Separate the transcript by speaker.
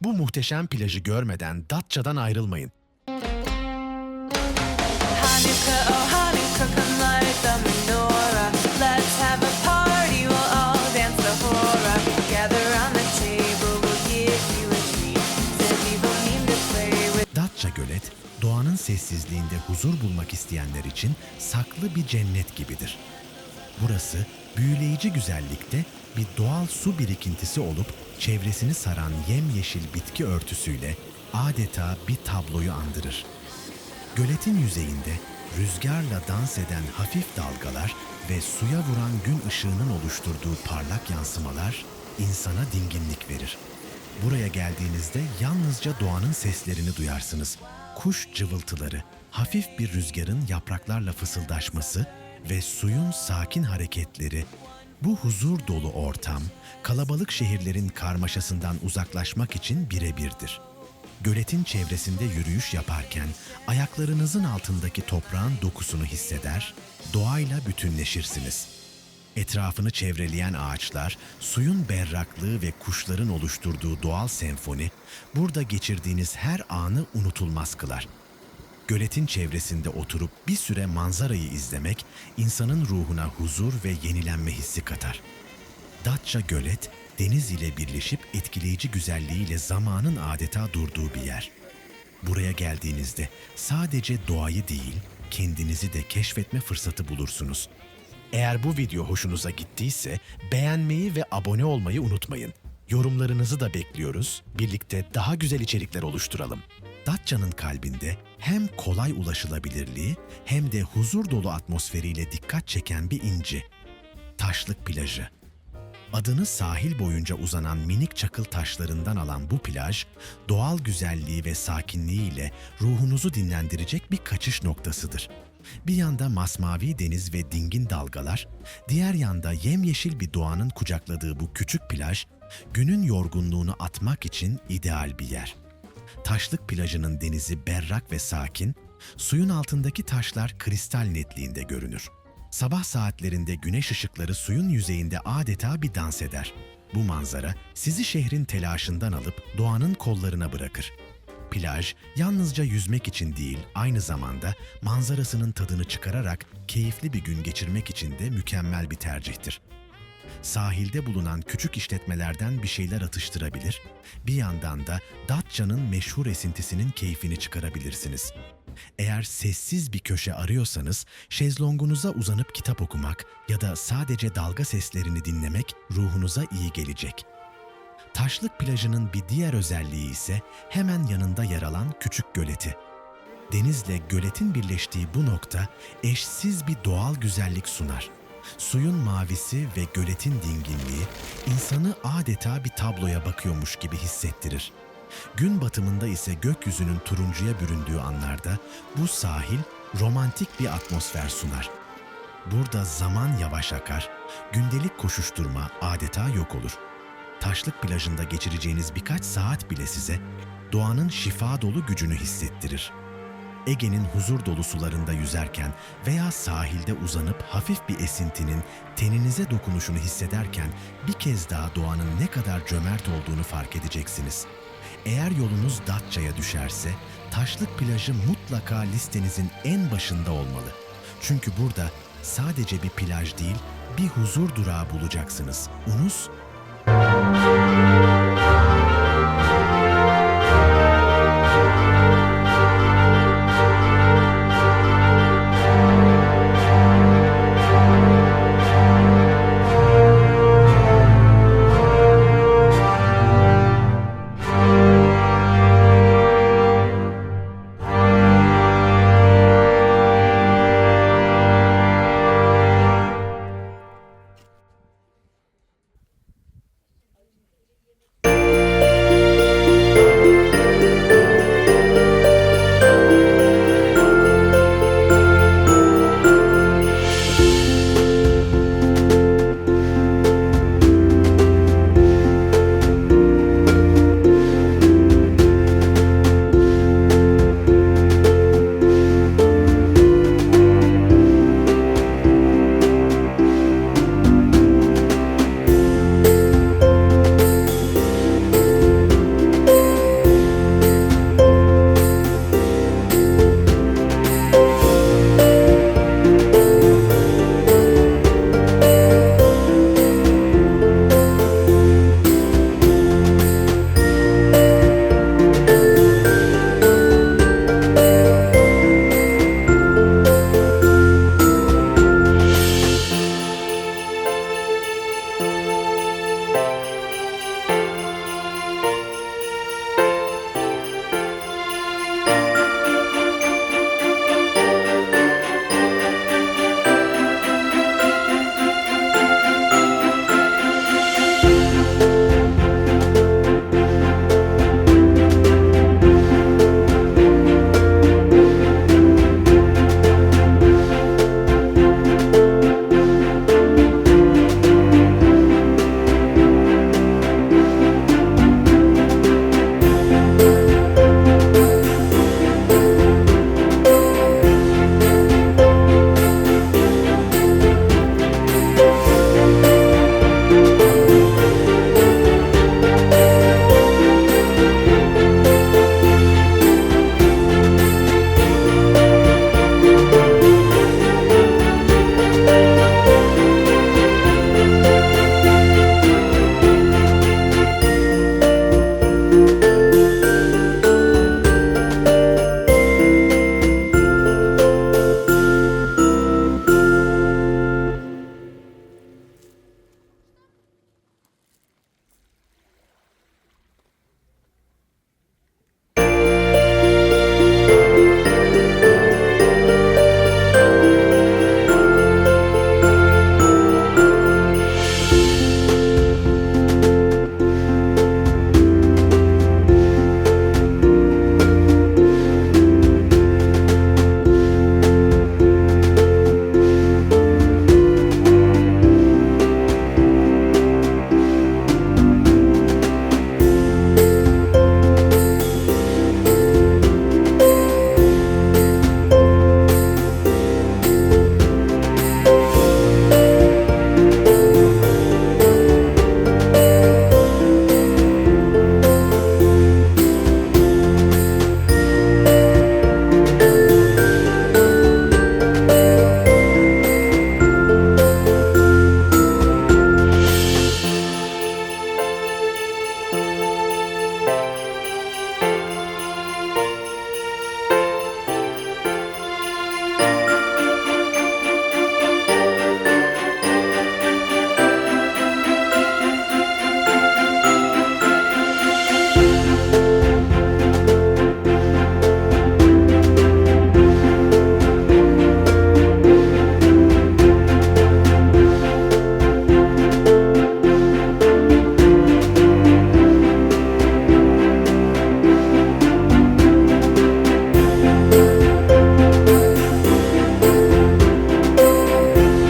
Speaker 1: Bu muhteşem plajı görmeden Datça'dan ayrılmayın.
Speaker 2: Hanukkah, oh Hanukkah, come light the menorah. Let's have a party, we'll all dance the hora. Gather around the table, we'll give you a treat. Said people mean to play with.
Speaker 1: Datça Gölet, doğanın sessizliğinde huzur bulmak isteyenler için saklı bir cennet gibidir. Burası büyüleyici güzellikte bir doğal su birikintisi olup çevresini saran yemyeşil bitki örtüsüyle adeta bir tabloyu andırır. Göletin yüzeyinde rüzgarla dans eden hafif dalgalar ve suya vuran gün ışığının oluşturduğu parlak yansımalar insana dinginlik verir. Buraya geldiğinizde yalnızca doğanın seslerini duyarsınız. Kuş cıvıltıları, hafif bir rüzgarın yapraklarla fısıldaşması ve suyun sakin hareketleri bu huzur dolu ortam, kalabalık şehirlerin karmaşasından uzaklaşmak için birebirdir. Göletin çevresinde yürüyüş yaparken ayaklarınızın altındaki toprağın dokusunu hisseder, doğayla bütünleşirsiniz. Etrafını çevreleyen ağaçlar, suyun berraklığı ve kuşların oluşturduğu doğal senfoni, burada geçirdiğiniz her anı unutulmaz kılar. Göletin çevresinde oturup bir süre manzarayı izlemek, insanın ruhuna huzur ve yenilenme hissi katar. Datça Gölet, deniz ile birleşip etkileyici güzelliğiyle zamanın adeta durduğu bir yer. Buraya geldiğinizde sadece doğayı değil, kendinizi de keşfetme fırsatı bulursunuz. Eğer bu video hoşunuza gittiyse beğenmeyi ve abone olmayı unutmayın. Yorumlarınızı da bekliyoruz. Birlikte daha güzel içerikler oluşturalım. Datça'nın kalbinde hem kolay ulaşılabilirliği hem de huzur dolu atmosferiyle dikkat çeken bir inci. Taşlık plajı. Adını sahil boyunca uzanan minik çakıl taşlarından alan bu plaj, doğal güzelliği ve sakinliğiyle ruhunuzu dinlendirecek bir kaçış noktasıdır. Bir yanda masmavi deniz ve dingin dalgalar, diğer yanda yemyeşil bir doğanın kucakladığı bu küçük plaj, günün yorgunluğunu atmak için ideal bir yer. Taşlık plajının denizi berrak ve sakin, suyun altındaki taşlar kristal netliğinde görünür. Sabah saatlerinde güneş ışıkları suyun yüzeyinde adeta bir dans eder. Bu manzara sizi şehrin telaşından alıp doğanın kollarına bırakır. Plaj yalnızca yüzmek için değil, aynı zamanda manzarasının tadını çıkararak keyifli bir gün geçirmek için de mükemmel bir tercihtir sahilde bulunan küçük işletmelerden bir şeyler atıştırabilir, bir yandan da Datça'nın meşhur esintisinin keyfini çıkarabilirsiniz. Eğer sessiz bir köşe arıyorsanız, şezlongunuza uzanıp kitap okumak ya da sadece dalga seslerini dinlemek ruhunuza iyi gelecek. Taşlık plajının bir diğer özelliği ise hemen yanında yer alan küçük göleti. Denizle göletin birleştiği bu nokta eşsiz bir doğal güzellik sunar. Suyun mavisi ve göletin dinginliği insanı adeta bir tabloya bakıyormuş gibi hissettirir. Gün batımında ise gökyüzünün turuncuya büründüğü anlarda bu sahil romantik bir atmosfer sunar. Burada zaman yavaş akar, gündelik koşuşturma adeta yok olur. Taşlık plajında geçireceğiniz birkaç saat bile size doğanın şifa dolu gücünü hissettirir. Ege'nin huzur dolu sularında yüzerken veya sahilde uzanıp hafif bir esintinin teninize dokunuşunu hissederken bir kez daha doğanın ne kadar cömert olduğunu fark edeceksiniz. Eğer yolunuz Datça'ya düşerse Taşlık plajı mutlaka listenizin en başında olmalı. Çünkü burada sadece bir plaj değil, bir huzur durağı bulacaksınız. Unus